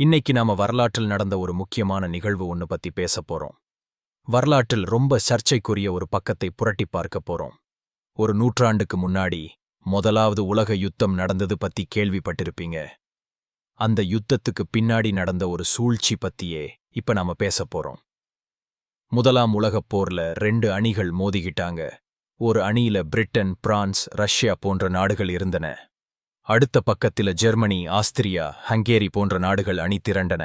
இன்னைக்கு நாம வரலாற்றில் நடந்த ஒரு முக்கியமான நிகழ்வு ஒன்னு பத்தி பேச போறோம். வரலாற்றில் ரொம்ப சர்ச்சைக்குரிய ஒரு பக்கத்தை புரட்டி பார்க்க போறோம். ஒரு நூற்றாண்டுக்கு முன்னாடி முதலாவது உலக யுத்தம் நடந்தது பத்தி கேள்விப்பட்டிருப்பீங்க. அந்த யுத்தத்துக்கு பின்னாடி நடந்த ஒரு சூழ்ச்சி பத்தியே இப்ப நாம பேச போறோம். முதலாம் உலகப் போர்ல ரெண்டு அணிகள் மோதிக்கிட்டாங்க. ஒரு அணியில பிரிட்டன் பிரான்ஸ் ரஷ்யா போன்ற நாடுகள் இருந்தன. அடுத்த பக்கத்தில ஜெர்மனி ஆஸ்திரியா ஹங்கேரி போன்ற நாடுகள் அணி திரண்டன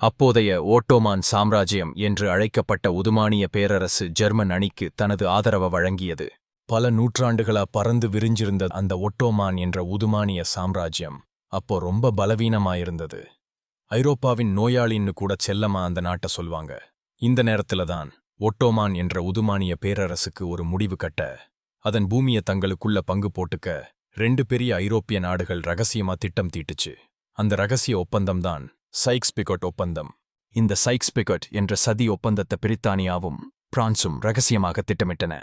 அப்போதைய ஓட்டோமான் சாம்ராஜ்யம் என்று அழைக்கப்பட்ட உதுமானிய பேரரசு ஜெர்மன் அணிக்கு தனது ஆதரவை வழங்கியது. பல நூற்றாண்டுகளா பறந்து விரிஞ்சிருந்த அந்த ஒட்டோமான் என்ற உதுமானிய சாம்ராஜ்யம் அப்போ ரொம்ப பலவீனமாயிருந்தது. ஐரோப்பாவின் நோயாளின்னு கூட செல்லமா அந்த நாட்டை சொல்வாங்க. இந்த நேரத்துல தான் ஒட்டோமான் என்ற உதுமானிய பேரரசுக்கு ஒரு முடிவு கட்ட அதன் பூமியை தங்களுக்குள்ள பங்கு போட்டுக்க ரெண்டு பெரிய ஐரோப்பிய நாடுகள் ரகசியமா திட்டம் தீட்டுச்சு. அந்த ரகசிய ஒப்பந்தம்தான் சைக்ஸ் பிகட் ஒப்பந்தம். இந்த சைக்ஸ் பிகட் என்ற சதி ஒப்பந்தத்தை பிரித்தானியாவும் பிரான்சும் ரகசியமாக திட்டமிட்டன.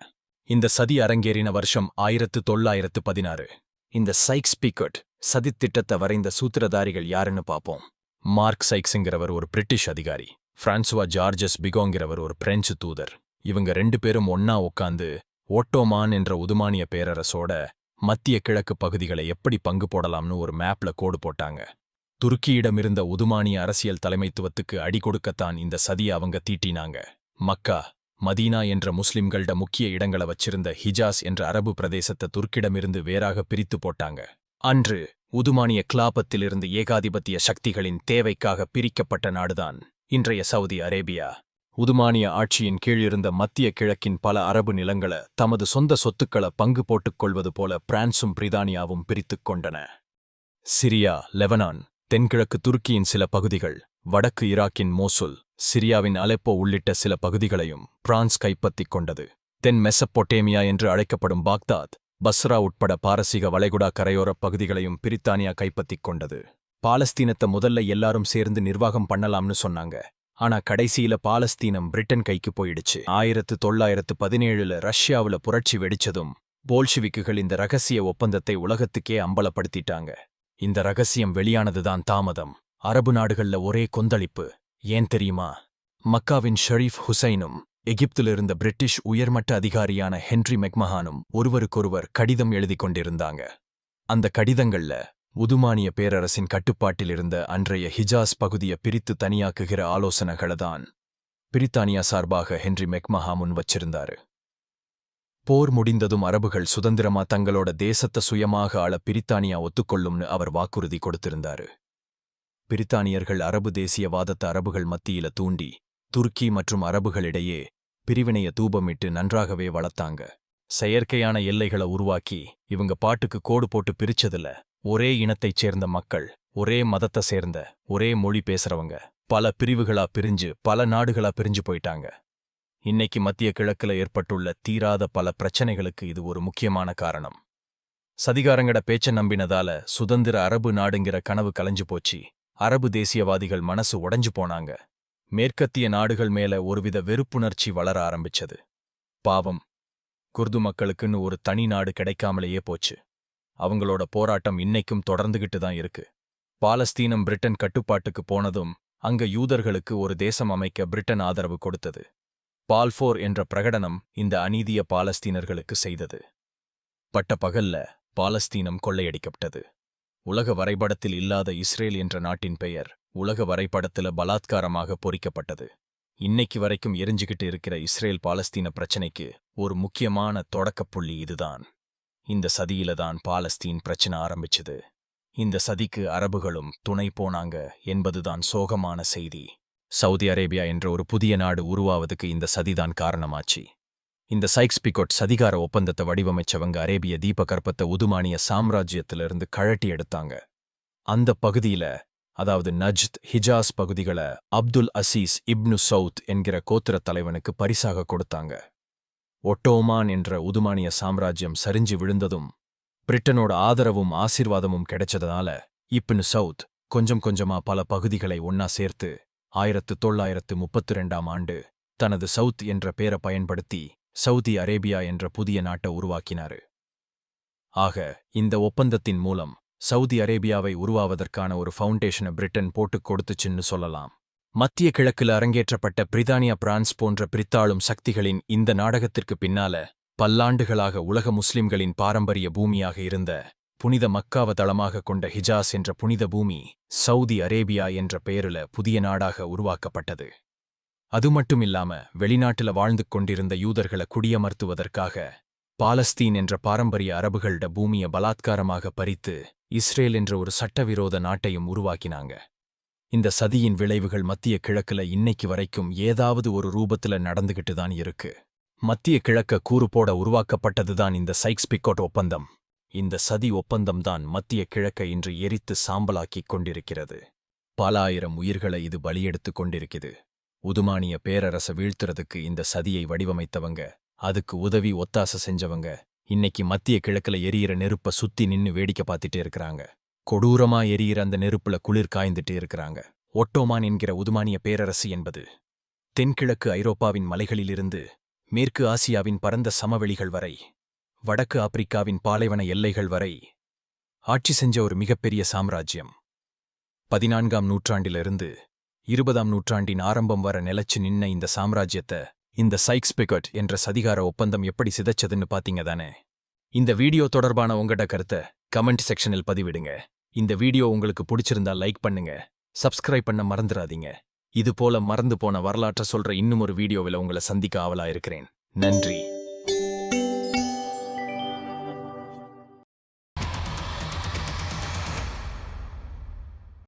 இந்த சதி அரங்கேறின வருஷம் ஆயிரத்து தொள்ளாயிரத்து பதினாறு. இந்த சைக்ஸ் பிகட் சதித் திட்டத்தை வரைந்த சூத்திரதாரிகள் யாருன்னு பாப்போம். மார்க் சைக்ஸுங்கிறவர் ஒரு பிரிட்டிஷ் அதிகாரி. பிரான்சுவா ஜார்ஜஸ் பிகோங்கிறவர் ஒரு பிரெஞ்சு தூதர். இவங்க ரெண்டு பேரும் ஒன்னா உட்காந்து ஓட்டோமான் என்ற உதுமானிய பேரரசோட மத்திய கிழக்கு பகுதிகளை எப்படி பங்கு போடலாம்னு ஒரு மேப்ல கோடு போட்டாங்க. துருக்கியிடமிருந்த உதுமானிய அரசியல் தலைமைத்துவத்துக்கு அடி கொடுக்கத்தான் இந்த சதியை அவங்க தீட்டினாங்க. மக்கா மதீனா என்ற முஸ்லிம்கள்ட முக்கிய இடங்களை வச்சிருந்த ஹிஜாஸ் என்ற அரபு பிரதேசத்தை துர்க்கிடமிருந்து வேறாக பிரித்து போட்டாங்க. அன்று உதுமானிய கிளாபத்திலிருந்து ஏகாதிபத்திய சக்திகளின் தேவைக்காக பிரிக்கப்பட்ட நாடுதான் இன்றைய சவுதி அரேபியா. உதுமானிய ஆட்சியின் கீழிருந்த மத்திய கிழக்கின் பல அரபு நிலங்கள தமது சொந்த சொத்துக்கள பங்கு போட்டுக் கொள்வது போல பிரான்சும் பிரிதானியாவும் பிரித்துக் கொண்டன. சிரியா லெவனான் தென்கிழக்கு துருக்கியின் சில பகுதிகள் வடக்கு ஈராக்கின் மோசுல் சிரியாவின் அலெப்போ உள்ளிட்ட சில பகுதிகளையும் பிரான்ஸ் கைப்பற்றிக் கொண்டது. தென் மெசப்பொட்டேமியா என்று அழைக்கப்படும் பாக்தாத் பஸ்ரா உட்பட பாரசீக வளைகுடா கரையோரப் பகுதிகளையும் பிரித்தானியா கைப்பற்றிக் கொண்டது. பாலஸ்தீனத்தை முதல்ல எல்லாரும் சேர்ந்து நிர்வாகம் பண்ணலாம்னு சொன்னாங்க. ஆனா கடைசியில பாலஸ்தீனம் பிரிட்டன் கைக்கு போயிடுச்சு. ஆயிரத்து தொள்ளாயிரத்து பதினேழுல ரஷ்யாவுல புரட்சி வெடிச்சதும் போல்ஷிவிக்குகள் இந்த ரகசிய ஒப்பந்தத்தை உலகத்துக்கே அம்பலப்படுத்திட்டாங்க. இந்த ரகசியம் வெளியானதுதான் தாமதம். அரபு நாடுகள்ல ஒரே கொந்தளிப்பு. ஏன் தெரியுமா? மக்காவின் ஷரீஃப் ஹுசைனும் எகிப்திலிருந்த பிரிட்டிஷ் உயர்மட்ட அதிகாரியான ஹென்றி மெக்மஹானும் ஒருவருக்கொருவர் கடிதம் எழுதிக் கொண்டிருந்தாங்க. அந்த கடிதங்கள்ல உதுமானிய பேரரசின் கட்டுப்பாட்டில் இருந்த அன்றைய ஹிஜாஸ் பகுதியை பிரித்து தனியாக்குகிற ஆலோசனைகளதான் பிரித்தானியா சார்பாக ஹென்றி மெக்மஹா முன் வச்சிருந்தாரு. போர் முடிந்ததும் அரபுகள் சுதந்திரமா தங்களோட தேசத்தை சுயமாக ஆள பிரித்தானியா ஒத்துக்கொள்ளும்னு அவர் வாக்குறுதி கொடுத்திருந்தாரு. பிரித்தானியர்கள் அரபு தேசியவாதத்தை அரபுகள் மத்தியில தூண்டி துருக்கி மற்றும் அரபுகளிடையே பிரிவினைய தூபமிட்டு நன்றாகவே வளர்த்தாங்க. செயற்கையான எல்லைகளை உருவாக்கி இவங்க பாட்டுக்கு கோடு போட்டு பிரிச்சதில்ல ஒரே இனத்தைச் சேர்ந்த மக்கள் ஒரே மதத்தை சேர்ந்த ஒரே மொழி பேசுறவங்க. பல பிரிவுகளா பிரிஞ்சு பல நாடுகளா பிரிஞ்சு போயிட்டாங்க. இன்னைக்கு மத்திய கிழக்குல ஏற்பட்டுள்ள தீராத பல பிரச்சனைகளுக்கு இது ஒரு முக்கியமான காரணம். சதிகாரங்கட பேச்ச நம்பினதால சுதந்திர அரபு நாடுங்கிற கனவு கலைஞ்சு போச்சு. அரபு தேசியவாதிகள் மனசு உடைஞ்சு போனாங்க. மேற்கத்திய நாடுகள் மேல ஒருவித வெறுப்புணர்ச்சி வளர ஆரம்பிச்சது. பாவம். குர்து மக்களுக்குன்னு ஒரு தனி நாடு கிடைக்காமலேயே போச்சு. அவங்களோட போராட்டம் இன்னைக்கும் தொடர்ந்துகிட்டு தான் இருக்கு. பாலஸ்தீனம் பிரிட்டன் கட்டுப்பாட்டுக்கு போனதும் அங்க யூதர்களுக்கு ஒரு தேசம் அமைக்க பிரிட்டன் ஆதரவு கொடுத்தது. பால்ஃபோர் என்ற பிரகடனம் இந்த அநீதிய பாலஸ்தீனர்களுக்கு செய்தது. பட்ட பகல்ல பாலஸ்தீனம் கொள்ளையடிக்கப்பட்டது. உலக வரைபடத்தில் இல்லாத இஸ்ரேல் என்ற நாட்டின் பெயர் உலக வரைபடத்துல பலாத்காரமாக பொறிக்கப்பட்டது. இன்னைக்கு வரைக்கும் எரிஞ்சுகிட்டு இருக்கிற இஸ்ரேல் பாலஸ்தீன பிரச்சனைக்கு ஒரு முக்கியமான தொடக்கப்புள்ளி இதுதான். இந்த சதியில தான் பாலஸ்தீன் பிரச்சனை ஆரம்பிச்சது. இந்த சதிக்கு அரபுகளும் துணை போனாங்க என்பதுதான் சோகமான செய்தி. சவுதி அரேபியா என்ற ஒரு புதிய நாடு உருவாவதுக்கு இந்த சதிதான் காரணமாச்சு. இந்த சைக்ஸ் பிகோட் சதிகார ஒப்பந்தத்தை வடிவமைச்சவங்க அரேபிய தீபகற்பத்தை உதுமானிய சாம்ராஜ்யத்திலிருந்து கழட்டி எடுத்தாங்க. அந்த பகுதியில அதாவது நஜ்த் ஹிஜாஸ் பகுதிகளை அப்துல் அசீஸ் இப்னு சவுத் என்கிற கோத்திரத் தலைவனுக்கு பரிசாக கொடுத்தாங்க. ஒட்டோமான் என்ற உதுமானிய சாம்ராஜ்யம் சரிஞ்சு விழுந்ததும் பிரிட்டனோட ஆதரவும் ஆசீர்வாதமும் கிடைச்சதனால இப்னு சவுத் கொஞ்சம் கொஞ்சமா பல பகுதிகளை ஒன்னா சேர்த்து ஆயிரத்து தொள்ளாயிரத்து முப்பத்து ரெண்டாம் ஆண்டு தனது சவுத் என்ற பேரை பயன்படுத்தி சவுதி அரேபியா என்ற புதிய நாட்டை உருவாக்கினாரு. ஆக இந்த ஒப்பந்தத்தின் மூலம் சவுதி அரேபியாவை உருவாவதற்கான ஒரு ஃபவுண்டேஷனை பிரிட்டன் போட்டுக் கொடுத்துச்சுன்னு சொல்லலாம். மத்திய கிழக்கில் அரங்கேற்றப்பட்ட பிரித்தானியா பிரான்ஸ் போன்ற பிரித்தாளும் சக்திகளின் இந்த நாடகத்திற்கு பின்னால பல்லாண்டுகளாக உலக முஸ்லிம்களின் பாரம்பரிய பூமியாக இருந்த புனித மக்காவ தளமாக கொண்ட ஹிஜாஸ் என்ற புனித பூமி சவுதி அரேபியா என்ற பெயரில புதிய நாடாக உருவாக்கப்பட்டது. அது மட்டுமில்லாம வெளிநாட்டுல வாழ்ந்து கொண்டிருந்த யூதர்களை குடியமர்த்துவதற்காக பாலஸ்தீன் என்ற பாரம்பரிய அரபுகளிட பூமிய பலாத்காரமாக பறித்து இஸ்ரேல் என்ற ஒரு சட்டவிரோத நாட்டையும் உருவாக்கினாங்க. இந்த சதியின் விளைவுகள் மத்திய கிழக்குல இன்னைக்கு வரைக்கும் ஏதாவது ஒரு ரூபத்துல நடந்துகிட்டு தான் இருக்கு. மத்திய கிழக்க கூறுபோட உருவாக்கப்பட்டதுதான் இந்த சைக்ஸ் பிக்கோட் ஒப்பந்தம். இந்த சதி ஒப்பந்தம்தான் மத்திய கிழக்கை இன்று எரித்து சாம்பலாக்கிக் கொண்டிருக்கிறது. பல ஆயிரம் உயிர்களை இது பலியெடுத்துக் கொண்டிருக்குது. உதுமானிய பேரரச வீழ்த்துறதுக்கு இந்த சதியை வடிவமைத்தவங்க அதுக்கு உதவி ஒத்தாசை செஞ்சவங்க இன்னைக்கு மத்திய கிழக்குல எரியிற நெருப்ப சுத்தி நின்னு வேடிக்கை பார்த்துட்டே இருக்கிறாங்க. கொடூரமா எரியிற அந்த நெருப்புல குளிர் காய்ந்துட்டே இருக்கிறாங்க. ஒட்டோமான் என்கிற உதுமானிய பேரரசு என்பது தென்கிழக்கு ஐரோப்பாவின் மலைகளிலிருந்து மேற்கு ஆசியாவின் பரந்த சமவெளிகள் வரை வடக்கு ஆப்பிரிக்காவின் பாலைவன எல்லைகள் வரை ஆட்சி செஞ்ச ஒரு மிகப்பெரிய சாம்ராஜ்யம். பதினான்காம் நூற்றாண்டிலிருந்து இருபதாம் நூற்றாண்டின் ஆரம்பம் வர நிலச்சு நின்ன இந்த சாம்ராஜ்யத்தை இந்த சைக்ஸ் பெகட் என்ற சதிகார ஒப்பந்தம் எப்படி சிதைச்சதுன்னு பாத்தீங்க தானே? இந்த வீடியோ தொடர்பான உங்கட கருத்தை கமெண்ட் செக்ஷனில் பதிவிடுங்க. இந்த வீடியோ உங்களுக்கு பிடிச்சிருந்தா லைக் பண்ணுங்க. சப்ஸ்கிரைப் பண்ண மறந்துடாதீங்க. இது போல மறந்து போன வரலாற்றை சொல்ற இன்னும் ஒரு வீடியோவில் உங்களை சந்திக்க ஆவலா இருக்கிறேன் நன்றி.